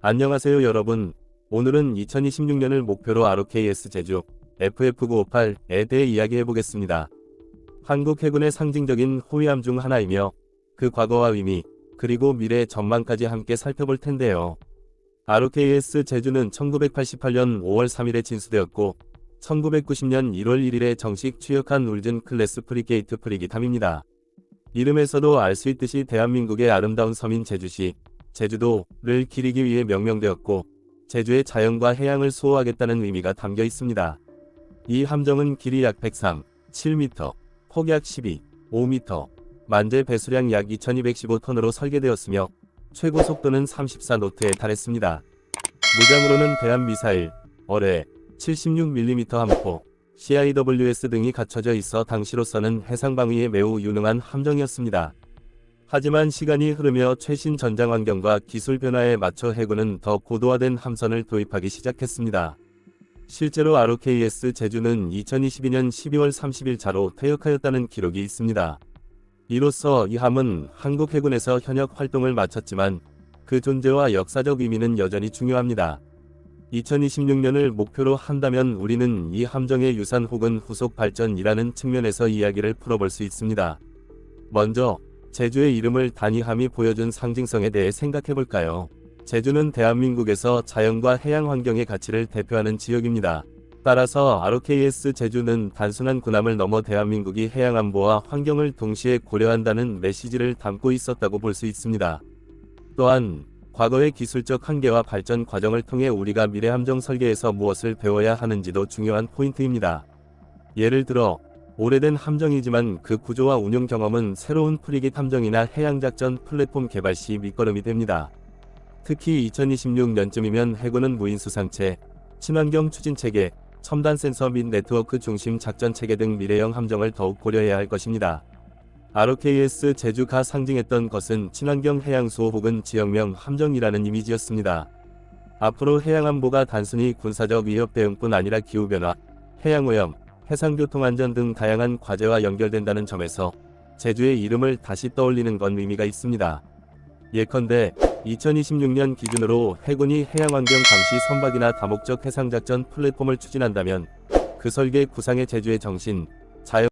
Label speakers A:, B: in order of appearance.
A: 안녕하세요 여러분. 오늘은 2026년을 목표로 ROKS 제주 FF958에 대해 이야기해 보겠습니다. 한국 해군의 상징적인 호위함 중 하나이며 그 과거와 의미 그리고 미래 전망까지 함께 살펴볼 텐데요. ROKS 제주는 1988년 5월 3일에 진수되었고 1990년 1월 1일에 정식 취역한 울진 클래스 프리게이트 프리기함입니다. 이름에서도 알 수 있듯이 대한민국의 아름다운 섬인 제주시, 제주도를 기리기 위해 명명되었고 제주의 자연과 해양을 수호하겠다는 의미가 담겨 있습니다. 이 함정은 길이 약 103, 7m, 폭약 12, 5m, 만재 배수량 약 2215톤으로 설계되었으며 최고 속도는 34노트에 달했습니다. 무장으로는 대한미사일, 어뢰, 76mm 함포, CIWS 등이 갖춰져 있어 당시로서는 해상방위에 매우 유능한 함정이었습니다. 하지만 시간이 흐르며 최신 전장 환경과 기술 변화에 맞춰 해군은 더 고도화된 함선을 도입하기 시작했습니다. 실제로 ROKS 제주는 2022년 12월 30일 자로 퇴역하였다는 기록이 있습니다. 이로써 이 함은 한국 해군에서 현역 활동을 마쳤지만 그 존재와 역사적 의미는 여전히 중요합니다. 2026년을 목표로 한다면 우리는 이 함정의 유산 혹은 후속 발전이라는 측면에서 이야기를 풀어볼 수 있습니다. 먼저 제주의 이름을 단위함이 보여준 상징성에 대해 생각해 볼까요? 제주는 대한민국에서 자연과 해양 환경의 가치를 대표하는 지역입니다. 따라서 ROKS 제주는 단순한 군함을 넘어 대한민국이 해양 안보와 환경을 동시에 고려한다는 메시지를 담고 있었다고 볼 수 있습니다. 또한 과거의 기술적 한계와 발전 과정을 통해 우리가 미래 함정 설계에서 무엇을 배워야 하는지도 중요한 포인트입니다. 예를 들어 오래된 함정이지만 그 구조와 운용 경험은 새로운 프리깃 함정이나 해양작전 플랫폼 개발 시 밑거름이 됩니다. 특히 2026년쯤이면 해군은 무인수상체, 친환경 추진체계, 첨단 센서 및 네트워크 중심 작전체계 등 미래형 함정을 더욱 고려해야 할 것입니다. ROKS 제주가 상징했던 것은 친환경 해양수호 혹은 지역명 함정이라는 이미지였습니다. 앞으로 해양안보가 단순히 군사적 위협 대응뿐 아니라 기후변화, 해양오염, 해상교통안전 등 다양한 과제와 연결된다는 점에서 제주의 이름을 다시 떠올리는 건 의미가 있습니다. 예컨대 2026년 기준으로 해군이 해양환경 감시 선박이나 다목적 해상작전 플랫폼을 추진한다면 그 설계 구상의 제주의 정신, 자연